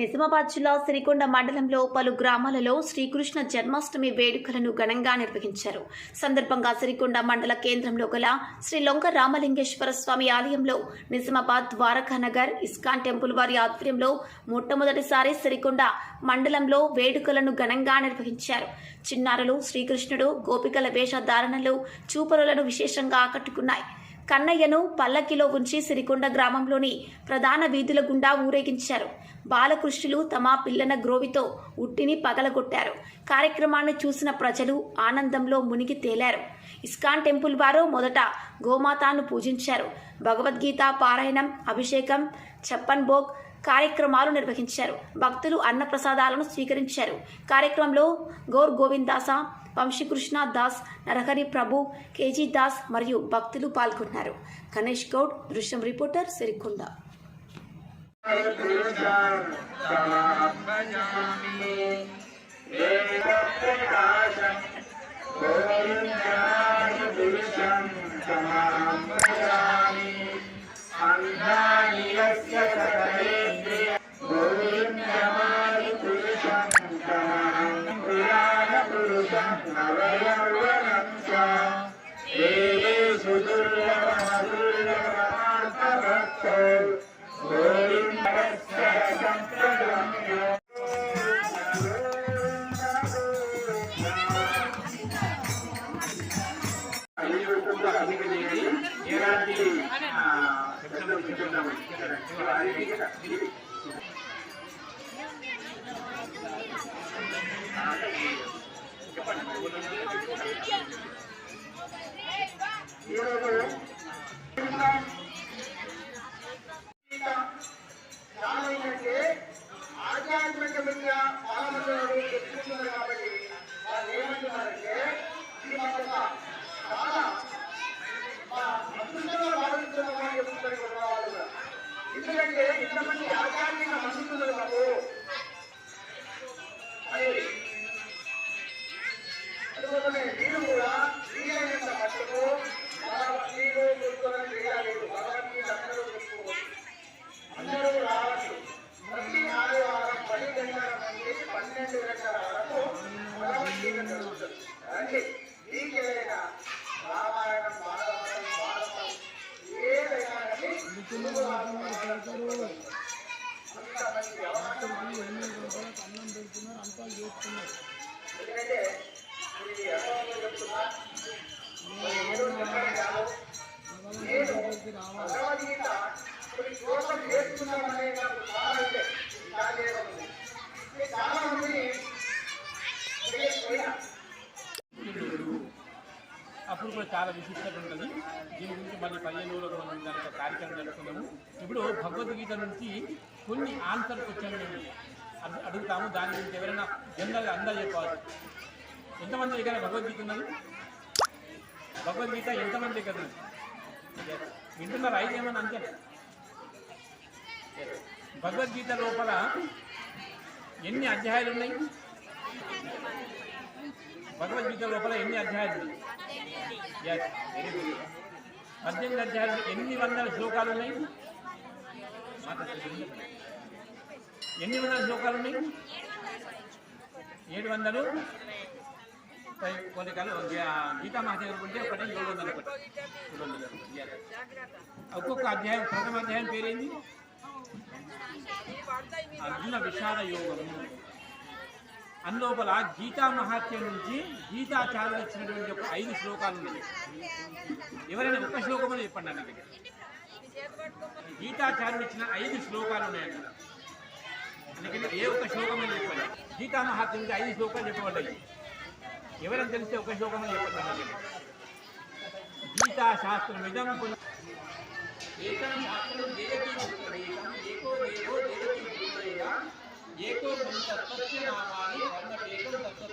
నిజామాబాద్ జిల్లా సిరికొండ మండలంలో పలు గ్రామాలలో శ్రీకృష్ణ జన్మాష్టమి వేడుకలను ఘనంగా నిర్వహించారు. సందర్భంగా సిరికొండ మండల కేంద్రంలో గల శ్రీ లొంగ రామలింగేశ్వర స్వామి ఆలయంలో నిజామాబాద్ ద్వారకానగర్ ఇస్కాన్ టెంపుల్ వారి ఆధ్వర్యంలో మొట్టమొదటిసారి సిరికొండ మండలంలో వేడుకలను ఘనంగా నిర్వహించారు. చిన్నారులు శ్రీకృష్ణుడు గోపికల వేషధారణలు చూపరులను విశేషంగా ఆకట్టుకున్నాయి. కన్నయ్యను పల్లకిలో ఉంచి సిరికొండ గ్రామంలోని ప్రధాన వీధుల గుండా ఊరేగించారు. బాలకృష్ణులు తమ పిల్లన గ్రోవితో ఉట్టిని పగలగొట్టారు. కార్యక్రమాన్ని చూసిన ప్రజలు ఆనందంలో మునిగి తేలారు. ఇస్కాన్ టెంపుల్ వారు మొదట గోమాతాను పూజించారు. భగవద్గీత పారాయణం అభిషేకం చప్పన్ భోగ్ కార్యక్రమాలు నిర్వహించారు. భక్తులు అన్నప్రసాదాలను స్వీకరించారు. కార్యక్రమంలో గౌర్ గోవిందాస వంశీకృష్ణ దాస్ నరహరి ప్రభు కేజీ దాస్ మరియు భక్తులు పాల్గొన్నారు. గణేష్ గౌడ్ దృశ్యం రిపోర్టర్ సిరికొండ. చాలా ఎందుకంటే ఇంతమంది ఆధ్యాత్మిక మనుషులు మాకు అది అందుకోసమే మీరు కూడా కానీ తెలుగు రాష్ట్రాలు అంత మంచి అవకాశం చేస్తున్నామనే చాలా మంది అప్పుడు కూడా చాలా విశిష్టత ఉంటుంది. దీని గురించి మళ్ళీ పదిహేను రోజులు మనం దానికి కార్యక్రమం జరుగుతున్నాము ఇప్పుడు భగవద్గీత నుంచి కొన్ని ఆన్సర్ క్వశ్చన్ అడుగుతాము. దాని గురించి ఎవరైనా జనరల్గా అందరూ చెప్పాలి. ఎంతమంది దగ్గర భగవద్గీత ఉన్నది? భగవద్గీత ఎంతమంది దగ్గర ఉంది వింటున్నారు? ఐదు ఏమన్నా అంతే? భగవద్గీత లోపల ఎన్ని అధ్యాయాలు ఉన్నాయి? భగవద్గీత లోపల ఎన్ని అధ్యాయాలు? పద్దెనిమిది అధ్యాయాలు. ఎన్ని వందల శ్లోకాలు ఉన్నాయి? ఎన్ని వందల శ్లోకాలు ఉన్నాయి? ఏడు వందలు. కొన్ని కలు గీతా మహాదేవుడు ఉంటే ఒకటి ఏడు వందలు ఒకటి. ఏడు వందలు ఒక్కొక్క అధ్యాయం ప్రథమ అధ్యాయం పేరేంది? అర్జున విషాద యోగము. అందులోపల గీతా మహాత్య నుంచి గీతాచార్యులు ఇచ్చినటువంటి ఒక ఐదు శ్లోకాలు ఉన్నాయి. ఎవరైనా ఒక్క శ్లోకం అని చెప్పండి అన్న దగ్గర. గీతాచార్యులు ఇచ్చిన ఐదు శ్లోకాలు ఉన్నాయి అక్కడ. అందుకని ఏ ఒక్క శ్లోకం అని చెప్పండి. గీతా మహాత్య నుంచి ఐదు శ్లోకాలు చెప్పబడ్డాయి. ఎవరైనా తెలిస్తే ఒక శ్లోకం అని చెప్పండి అన్న దగ్గర. గీతా శాస్త్రం ఇదం ఏకం శాస్త్రం దేవకీ పుత్రేకం, ఏకో దేవో దేవకీ పుత్రేయ, ఏకో తత్వస్య నామాని వర్ణపేకం తత్వ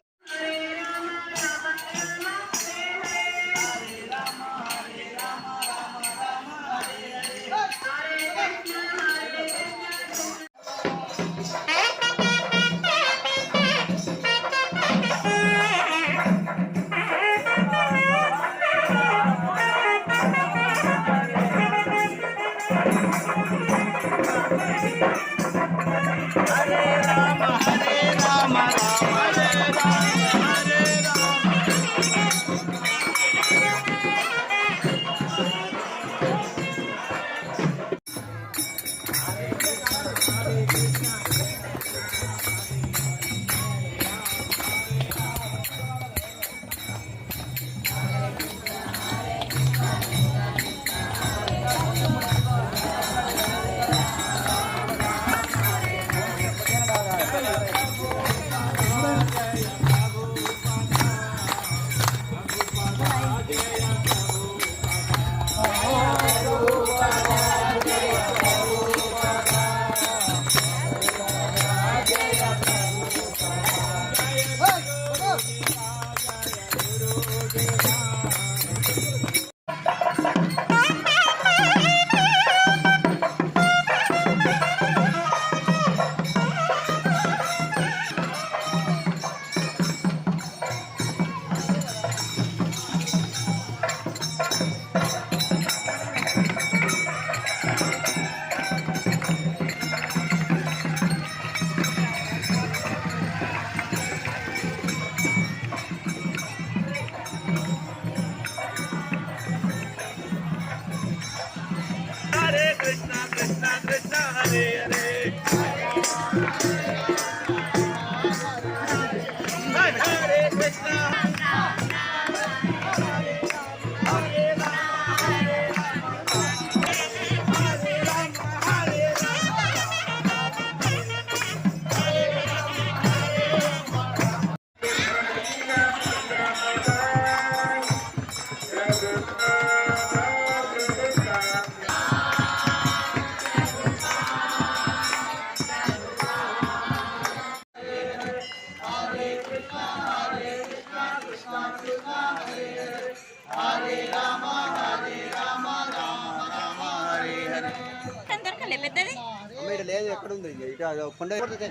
పెద్దది లేదు ఎక్కడ ఉంది ఇటు కొండ కొట్టితే.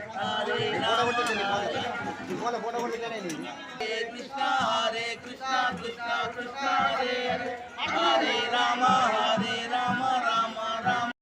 Photo Krishna Krishna photo. Hare Rama Rama